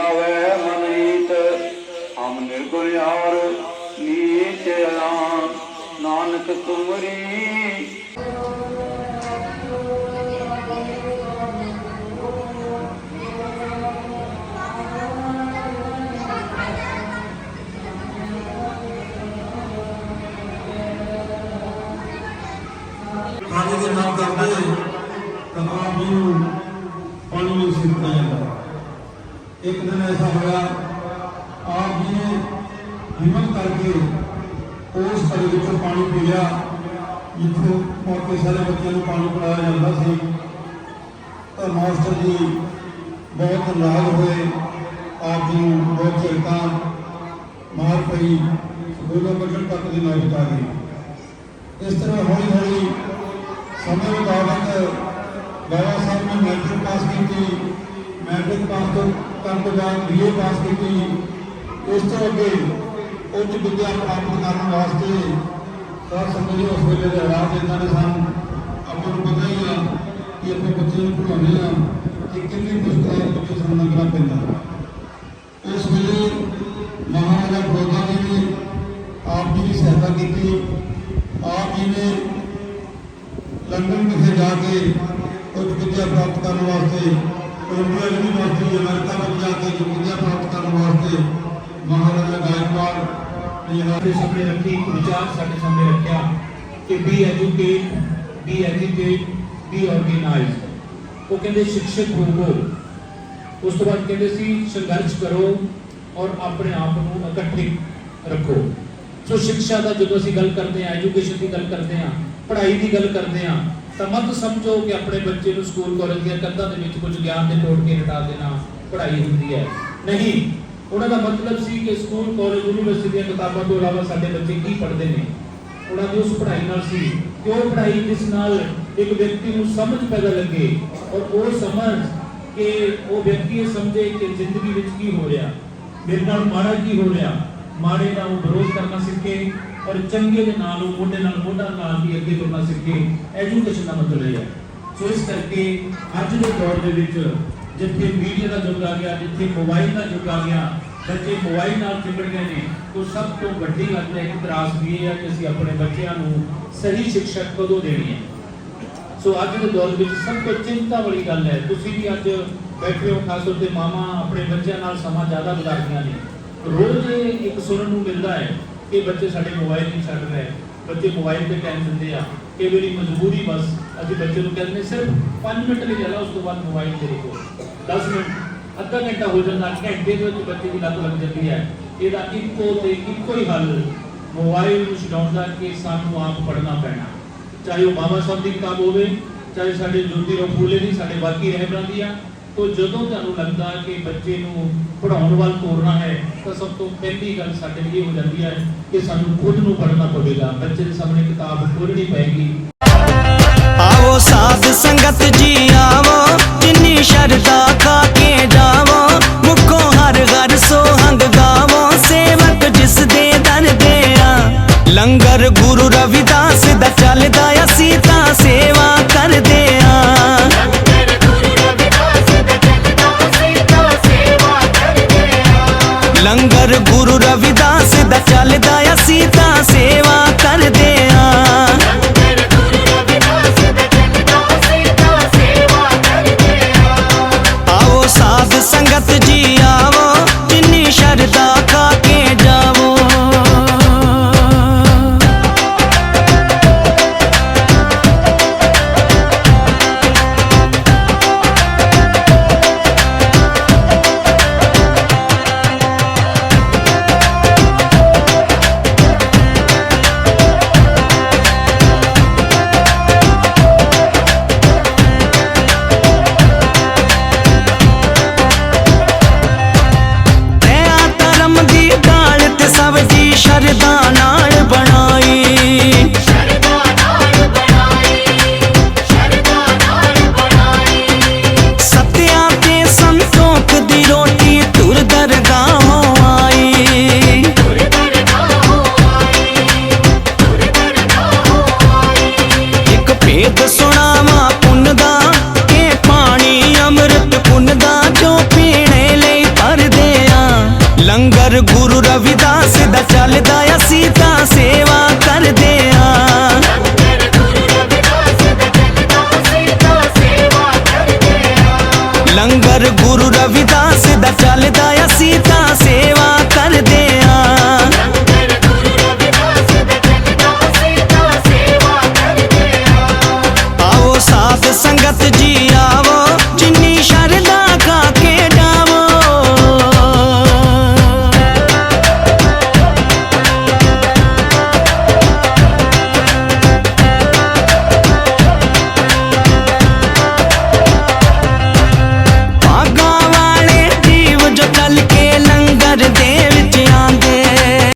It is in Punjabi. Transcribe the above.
ਲਾਵੇ ਮਨੀਤ ਹਮ ਨਿਰਗੁਣ ਯਾਰ ਨੀਚ ਆਨ ਨਾਨਕ ਤੁਮਰੀ। ਪਾਣੀ ਦੇ ਨਾਲ ਕਰਦੇ ਤਾਂ ਨੂੰ ਪਾਣੀ ਨਹੀਂ ਸੀ ਜਾਂਦਾ ਇੱਕ ਦਿਨ ਐਸਾ ਹੋਇਆ ਆਪ ਜੀ ਨੇ ਹਿੰਮਤ ਕਰਕੇ ਉਸ ਘੜੇ ਵਿੱਚੋਂ ਪਾਣੀ ਪੀ ਲਿਆ ਜਿੱਥੋਂ ਬਾਕੀ ਸਾਰੇ ਬੱਚਿਆਂ ਨੂੰ ਪਾਣੀ ਪਿਲਾਇਆ ਜਾਂਦਾ ਸੀ ਤਾਂ ਮਾਸਟਰ ਜੀ ਬਹੁਤ ਨਾਰਾਜ਼ ਹੋਏ ਆਪ ਜੀ ਨੂੰ ਬਹੁਤ ਝਿੜਕਾਂ ਮਾਰ ਪਈ ਸਕੂਲੋਂ ਕੱਢਣ ਤੱਕ ਦੀ ਨੌਬਤ ਆ ਗਈ ਇਸ ਤਰ੍ਹਾਂ ਹੌਲੀ ਹੌਲੀ ਸਮੇਂ ਮੁਤਾਬਕ ਬਾਬਾ ਸਾਹਿਬ ਨੇ ਮੈਟ੍ਰਿਕ ਪਾਸ ਕੀਤੀ ਮੈਟ੍ਰਿਕ ਪਾਸ ਤੋਂ ਕਰਨ ਤੋਂ ਬਾਅਦ ਬੀਏ ਪਾਸ ਕੀਤੀ ਉਸ ਤੋਂ ਅੱਗੇ ਉੱਚ ਵਿਦਿਆ ਪ੍ਰਾਪਤ ਕਰਨ ਵਾਸਤੇ ਤਾਂ ਸਮਝੋ ਉਸ ਵੇਲੇ ਦੇ ਹਾਲਾਤ ਇਦਾਂ ਦੇ ਸਨ ਆਪਾਂ ਨੂੰ ਪਤਾ ਹੀ ਆ ਕਿ ਆਪਣੇ ਬੱਚੇ ਨੂੰ ਪੜ੍ਹਾਉਂਦੇ ਆ ਕਿ ਕਿੰਨੀ ਮੁਸ਼ਕਲਾਂ ਦਾ ਬੱਚੇ ਸਾਹਮਣਾ ਕਰਨਾ ਪੈਂਦਾ ਉਸ ਵੇਲੇ ਮਹਾਰਾਜਾ ਪ੍ਰੋਗਾ ਜੀ ਨੇ ਆਪ ਜੀ ਦੀ ਸਹਾਇਤਾ ਕੀਤੀ ਆਪ ਜੀ ਨੇ ਲੰਡਨ ਵਿਖੇ ਜਾ ਕੇ ਉੱਚ ਵਿਦਿਆ ਪ੍ਰਾਪਤ ਕਰਨ ਵਾਸਤੇ ਕੋਲੰਬੀਆ ਯੂਨੀਵਰਸਿਟੀ ਅਮਰੀਕਾ ਵਿੱਚ ਜਾ ਕੇ ਉੱਚ ਪ੍ਰਾਪਤ ਕਰਨ ਵਾਸਤੇ ਮਹਾਰਾਜਾ ਗਾਇਕਵਾੜ ਨੇ ਸਾਡੇ ਸਾਹਮਣੇ ਰੱਖੀ ਵਿਚਾਰ ਸਾਡੇ ਸਾਹਮਣੇ ਰੱਖਿਆ ਕਿ be educate be educate be organised ਉਹ ਕਹਿੰਦੇ ਸਿੱਖਿਅਕ ਹੋਵੋ। ਉਸ ਤੋਂ ਬਾਅਦ ਕਹਿੰਦੇ ਸੀ, ਸੰਘਰਸ਼ ਕਰੋ ਔਰ ਆਪਣੇ ਆਪ ਨੂੰ ਇਕੱਠੇ ਰੱਖੋ। ਸੋ ਸਿੱਖਿਆ ਦਾ ਜਦੋਂ ਅਸੀਂ ਗੱਲ ਕਰਦੇ ਹਾਂ ਐਜੂਕੇਸ਼ਨ ਦੀ ਗੱਲ ਕਰਦੇ ਹਾਂ, ਪੜ੍ਹਾਈ ਦੀ ਗੱਲ ਕਰਦੇ ਹਾਂ ਤਾਂ ਸਮਝੋ ਕਿ ਆਪਣੇ ਬੱਚੇ ਨੂੰ ਸਕੂਲ ਕਾਲਜ ਦੀਆਂ ਕੰਧਾਂ ਦੇ ਵਿੱਚ ਕੁਝ ਗਿਆਨ ਦੇ ਟੋਟਕੇ ਰਟਾ ਦੇਣਾ ਪੜ੍ਹਾਈ ਹੁੰਦੀ ਹੈ। ਨਹੀਂ, ਉਹਨਾਂ ਦਾ ਮਤਲਬ ਸੀ ਕਿ ਸਕੂਲ ਕਾਲਜ ਯੂਨੀਵਰਸਿਟੀ ਦੀਆਂ ਕਿਤਾਬਾਂ ਤੋਂ ਇਲਾਵਾ ਸਾਡੇ ਬੱਚੇ ਕੀ ਪੜ੍ਹਦੇ ਨੇ? ਉਹਨਾਂ ਦੀ ਉਸ ਪੜ੍ਹਾਈ ਨਾਲ ਸੀ ਕਿ ਉਹ ਪੜ੍ਹਾਈ ਜਿਸ ਨਾਲ ਇੱਕ ਵਿਅਕਤੀ ਨੂੰ ਸਮਝ ਪੈਦਾ ਲੱਗੇ ਔਰ ਉਹ ਸਮਝ ਕਿ ਉਹ ਵਿਅਕਤੀ ਇਹ ਸਮਝੇ ਕਿ ਜ਼ਿੰਦਗੀ ਵਿੱਚ ਕੀ ਹੋ ਰਿਹਾ। ਮੇਰੇ ਨਾਲ ਮਾੜਾ ਕੀ ਹੋ ਰਿਹਾ? ਮਾੜੇ ਨਾਲ ਉਹ ਵਿਰੋਧ ਕਰਨਾ ਸਿੱਖੇ। ਔਰ ਚੰਗੇ ਦੇ ਨਾਲ ਉਹ ਮੋਢੇ ਨਾਲ ਮੋਢਾ ਨਾਲ ਵੀ ਅੱਗੇ ਤੁਰਨਾ ਸਿੱਖੇ ਐਜੂਕੇਸ਼ਨ ਦਾ ਮਤਲਬ ਇਹ ਹੈ। ਸੋ ਇਸ ਕਰਕੇ ਅੱਜ ਦੇ ਦੌਰ ਦੇ ਵਿੱਚ ਜਿੱਥੇ ਮੀਡੀਆ ਦਾ ਯੁੱਗ ਆ ਗਿਆ, ਜਿੱਥੇ ਮੋਬਾਈਲ ਦਾ ਯੁੱਗ ਆ ਗਿਆ, ਬੱਚੇ ਮੋਬਾਈਲ ਨਾਲ ਚਿੰਬੜ ਗਏ ਨੇ, ਤਾਂ ਸਭ ਤੋਂ ਵੱਡੀ ਗੱਲ ਹੈ ਇਤਰਾਜ਼ ਵੀ ਇਹ ਹੈ ਕਿ ਅਸੀਂ ਆਪਣੇ ਬੱਚਿਆਂ ਨੂੰ ਸਹੀ ਸਿੱਖਿਆ ਕਦੋਂ ਦੇਣੀ ਹੈ। ਸੋ ਅੱਜ ਦੇ ਦੌਰ ਵਿੱਚ ਸਭ ਤੋਂ ਚਿੰਤਾ ਵਾਲੀ ਗੱਲ ਹੈ, ਤੁਸੀਂ ਵੀ ਅੱਜ ਬੈਠੇ ਹੋ, ਖਾਸ ਤੌਰ ਤੇ ਮਾਮਾ ਆਪਣੇ ਬੱਚਿਆਂ ਨਾਲ ਸਮਾਂ ਜ਼ਿਆਦਾ ਗੁਜ਼ਾਰਦੀਆਂ ਨੇ। ਰੋਜ਼ ਇਹ ਇੱਕ ਸੁਣਨ ਨੂੰ ਮਿਲਦਾ ਹੈ ਕਿ ਬੱਚੇ ਸਾਡੇ ਮੋਬਾਈਲ ਨਹੀਂ ਛੱਡ ਰਹੇ। ਬੱਚੇ ਮੋਬਾਈਲ ਤੇ ਟਾਈਮ ਦਿੰਦੇ ਆ। ਕਈ ਵਾਰੀ ਮਜਬੂਰੀ ਬਸ, ਅਸੀਂ ਬੱਚੇ ਨੂੰ ਕਹਿੰਦੇ ਸਿਰਫ 5 ਮਿੰਟ ਲਈ ਲੈ ਉਸ ਤੋਂ ਬਾਅਦ ਮੋਬਾਈਲ ਦੇ ਕੋਲ। 10 ਮਿੰਟ, ਅੱਧਾ ਘੰਟਾ ਹੋ ਜਾਂਦਾ, ਘੰਟੇ ਦੇ ਵਿੱਚ ਬੱਚੇ ਦੀ ਲੱਤ ਲੱਗ ਜਾਂਦੀ ਹੈ। ਇਹਦਾ ਇੱਕੋ ਤੇ ਇੱਕੋ ਹੀ ਹੱਲ ਮੋਬਾਈਲ ਨੂੰ ਛਡਾਉਣ ਦਾ ਕਿ ਸਾਨੂੰ ਆਪ ਪੜਨਾ ਪੈਣਾ। ਚਾਹੇ ਉਹ ਬਾਬਾ ਸਾਹਿਬ ਦੀ ਕਿਤਾਬ ਹੋਵੇ, ਚਾਹੇ ਸਾਡੇ ਜੋਤੀ ਰਾਓ ਦੀ, ਸਾਡੇ ਬਾਕੀ ਰਹਿਬਰਾਂ ਦੀ ਆ ਤੋਂ ਜਦੋਂ ਤੁਹਾਨੂੰ ਲੱਗਦਾ ਕਿ ਬੱਚੇ ਨੂੰ ਪੜਾਉਣ ਵੱਲ ਤੋਰਨਾ ਹੈ, ਤਾਂ ਸਭ ਤੋਂ ਪਹਿਲੀ ਗੱਲ ਸਾਡੇ ਲਈ ਇਹ ਹੋ ਜਾਂਦੀ ਹੈ ਕਿ ਸਾਨੂੰ ਖੁਦ ਨੂੰ ਪੜ੍ਹਨਾ ਪਵੇਗਾ। ਬੱਚੇ ਦੇ ਸਾਹਮਣੇ ਕਿਤਾਬ ਖੋਲਣੀ ਪਏਗੀ। ਆਵੋ ਸਾਧ ਸੰਗਤ ਜੀ ਆਵੋ। ਚੱਲਦਾ ਅਸੀਂ ਤਾਂ ਸੇਵਾ ਕਰਦੇ ਆ ਆਓ ਸਾਧ ਸੰਗਤ ਜੀ ਆਵੋ। ਬਹੁਤ ਸੋਹਣਾ